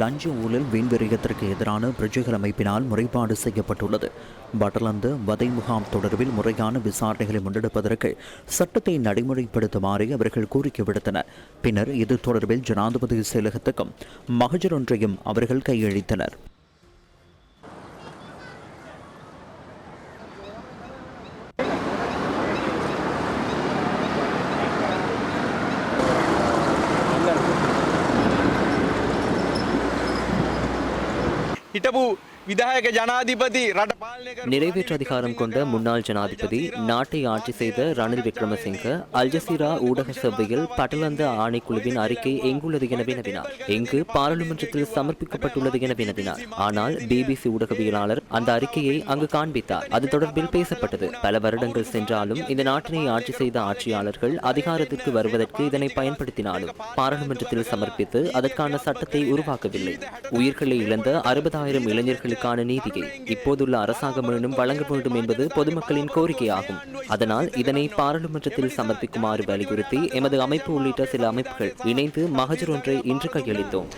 லஞ்ச ஊழல் வீண்விரயத்திற்கு எதிரான பிரஜைகள் அமைப்பினால் முறைப்பாடு செய்யப்பட்டுள்ளது. பட்டலந்து வதை முகாம் தொடர்பில் முறையான விசாரணைகளை முன்னெடுப்பதற்கு சட்டத்தை நடைமுறைப்படுத்துமாறு அவர்கள் கோரிக்கை விடுத்தனர். பின்னர் இது தொடர்பில் ஜனாதிபதி செயலகத்துக்கும் மகஜர் ஒன்றையும் அவர்கள் கையளித்தனர். హితవు நிறைவேற்று அதிகாரம் கொண்ட முன்னாள் ஜனாதிபதி நாட்டை ஆட்சி செய்த ரணில் விக்ரமசிங்க அல்ஜசீரா ஊடக சபையில் பட்டலந்த ஆணைக்குழுவின் அறிக்கை எங்குள்ளது என வினவினார். எங்கு பாராளுமன்றத்தில் சமர்ப்பிக்கப்பட்டுள்ளது என வினவினார். ஆனால் பிபிசி ஊடகவியலாளர் அந்த அறிக்கையை அங்கு காண்பித்தார். அது தொடர்பில் பேசப்பட்டது. பல வருடங்கள் சென்றாலும் இந்த நாட்டினை ஆட்சி செய்த ஆட்சியாளர்கள் அதிகாரத்திற்கு வருவதற்கு இதனை பயன்படுத்தினாலும் பாராளுமன்றத்தில் சமர்ப்பித்து அதற்கான சட்டத்தை உருவாக்கவில்லை. உயிர்களை இழந்த அறுபதாயிரம் இளைஞர்களை இளைஞர்களுக்கான நீதியை இப்போதுள்ள அரசாங்கம் மீண்டும் வழங்க வேண்டும் என்பது பொதுமக்களின் கோரிக்கையாகும். அதனால் இதனை பாராளுமன்றத்தில் சமர்ப்பிக்குமாறு வலியுறுத்தி எமது அமைப்பு உள்ளிட்ட சில அமைப்புகள் இணைந்து மகஜர் ஒன்றை இன்று கையளித்தோம்.